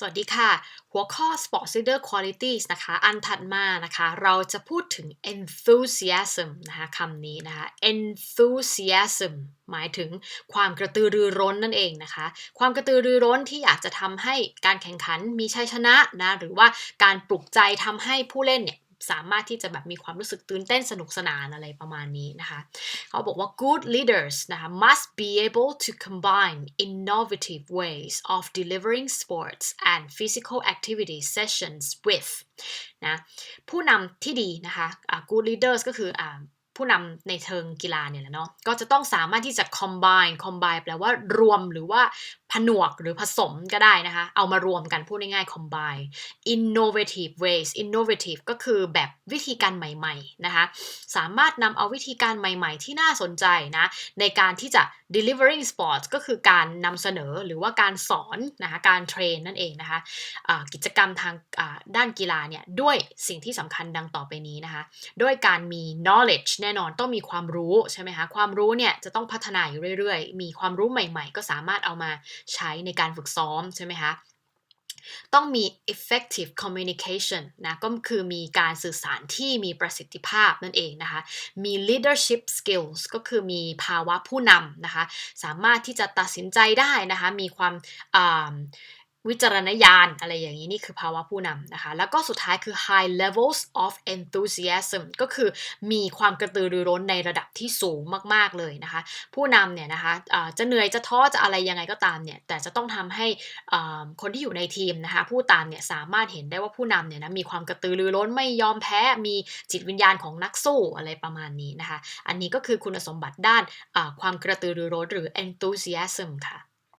สวัสดีค่ะ หัวข้อ Sports Leader Qualities นะคะ อันถัดมานะคะ เราจะพูดถึง enthusiasm นะคะคำนี้นะคะ enthusiasm หมายถึงความกระตือรือร้นนั่นเองนะคะ ความกระตือรือร้นที่อยากจะทำให้การแข่งขันมีชัยชนะนะ หรือว่าการปลุกใจทำให้ผู้เล่นเนี่ย สามารถที่จะแบบมีความรู้สึกตื่นเต้นสนุกสนานอะไรประมาณนี้นะคะเขาบอกว่า good leaders นะคะ must be able to combine innovative ways of delivering sports and physical activity sessions with นะผู้นำที่ดีนะคะ good leaders ก็คืออ ผู้นำในเชิงกีฬาเนี่ยแหละเนาะก็จะต้องสามารถที่จะ combine combine แปลว่ารวมหรือว่าผนวกหรือผสมก็ได้นะคะ เอามารวมกันพูดง่ายๆ combine innovative ways innovative ก็คือแบบวิธีการใหม่ๆนะคะ สามารถนำเอาวิธีการใหม่ๆ ที่น่าสนใจนะ ในการที่จะ delivering sports ก็คือการนำเสนอหรือว่าการสอนนะคะการเทรนนั่นเองนะคะะกิจกรรมทางด้านกีฬาเนี่ยด้วยสิ่งที่สำคัญดังต่อไปนี้นะคะ ด้วยการมี knowledge น่นอนต้องมีความรู้ใช่ไหมคะความรู้เนี่ยจะต้องพัฒนาอยู่เรื่อยๆ มีความรู้ใหม่ๆ ก็สามารถเอามาใช้ในการฝึกซ้อมใช่ไหมคะต้องมี effective communication นะก็คือมีการสื่อสารที่มีประสิทธิภาพนั่นเองนะคะ มี leadership skills ก็คือมีภาวะผู้นำนะคะ สามารถที่จะตัดสินใจได้นะคะ มีความ วิจารณญาณอะไรอย่างนี้นี่คือภาวะผู้นำนะคะ แล้วก็สุดท้ายคือ high levels of enthusiasm ก็คือมีความกระตือรือร้นในระดับที่สูงมากๆเลยนะคะ ผู้นำเนี่ยนะคะะจะเหนื่อยจะท้อจะอะไรยังไงก็ตามเนี่ยแต่จะต้องทำให้คนที่อยู่ในทีมนะคะผู้ตามเนี่ยสามารถเห็นได้ว่าผู้นำเนี่ยนะมีความกระตือรือร้นไม่ยอมแพ้มีจิตวิญญาณของนักสู้อะไรประมาณนี้นะคะ อันนี้ก็คือคุณสมบัติด้านความกระตือรือร้นหรือ enthusiasm ค่ะ